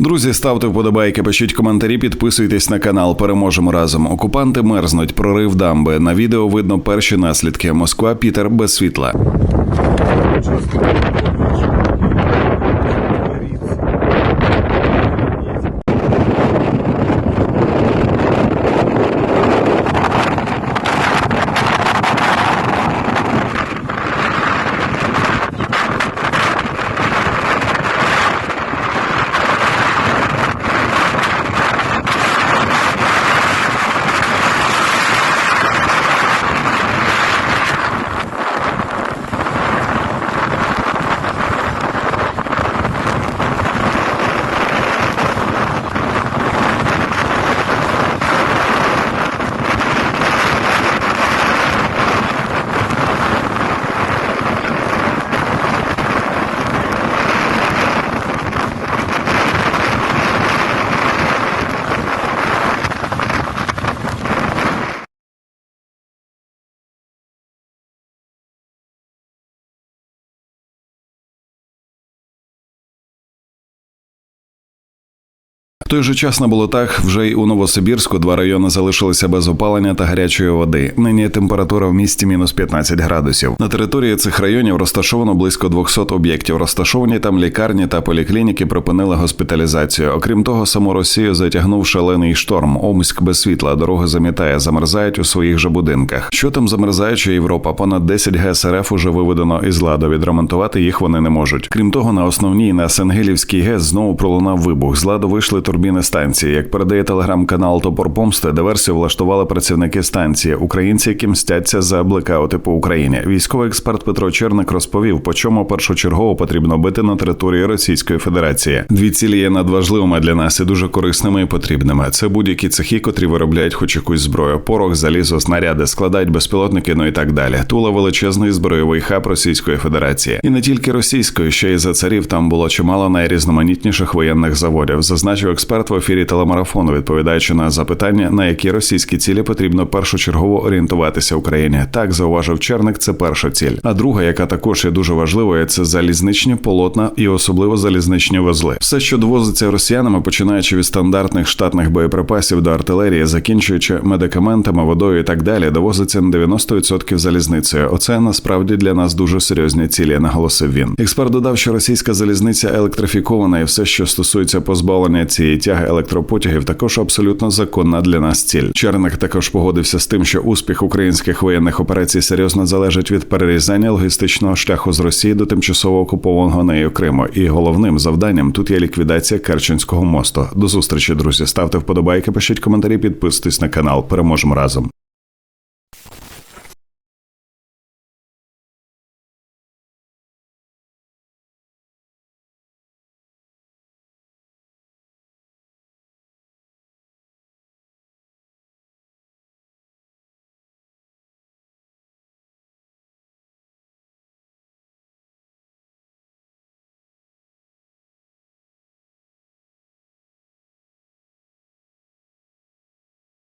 Друзі, ставте вподобайки, пишіть коментарі, підписуйтесь на канал. Переможемо разом. Окупанти мерзнуть, прорив дамби. На відео видно перші наслідки. Москва, Пітер без світла. Той же час на болотах вже й у Новосибірську два райони залишилися без опалення та гарячої води. Нині температура в місті мінус 15 градусів. На території цих районів розташовано близько 200 об'єктів. Розташовані там лікарні та поліклініки припинили госпіталізацію. Окрім того, саму Росію затягнув шалений шторм. Омськ без світла. Дороги замітає, замерзають у своїх же будинках. Що там замерзаюча Європа? Понад 10 ГСРФ уже виведено із ладу. Відремонтувати їх вони не можуть. Крім того, на основній на Сенгелівській ГЕС знову пролунав вибух. З ладу вийшли турбіни станції. Як передає телеграм-канал Топор Помсти, диверсію влаштували працівники станції, українці, які мстяться за блекаути по Україні. Військовий експерт Петро Черник розповів, по чому першочергово потрібно бити на території Російської Федерації. Дві цілі є надважливими для нас і дуже корисними і потрібними. Це будь-які цехи, котрі виробляють хоч якусь зброю, порох, залізо, снаряди, складають безпілотники, ну і так далі. Тула величезний збройовий хаб Російської Федерації, і не тільки російської, ще й за царів там було чимало найрізноманітніших воєнних заводів. Зазначив експерт в ефірі телемарафону, відповідаючи на запитання, на які російські цілі потрібно першочергово орієнтуватися Україні. Так зауважив Черник, це перша ціль. А друга, яка також є дуже важливою, це залізничні полотна і особливо залізничні вузли. Все, що довозиться росіянами, починаючи від стандартних штатних боєприпасів до артилерії, закінчуючи медикаментами, водою і так далі, довозиться на 90% залізницею. Оце насправді для нас дуже серйозні цілі, наголосив він. Експерт додав, що російська залізниця електрифікована, і все, що стосується позбавлення цієї тяги електропотягів, також абсолютно законна для нас ціль. Черник також погодився з тим, що успіх українських воєнних операцій серйозно залежить від перерізання логістичного шляху з Росії до тимчасово окупованого нею Криму. І головним завданням тут є ліквідація Керченського мосту. До зустрічі, друзі. Ставте вподобайки, пишіть коментарі, підписуйтесь на канал. Переможемо разом.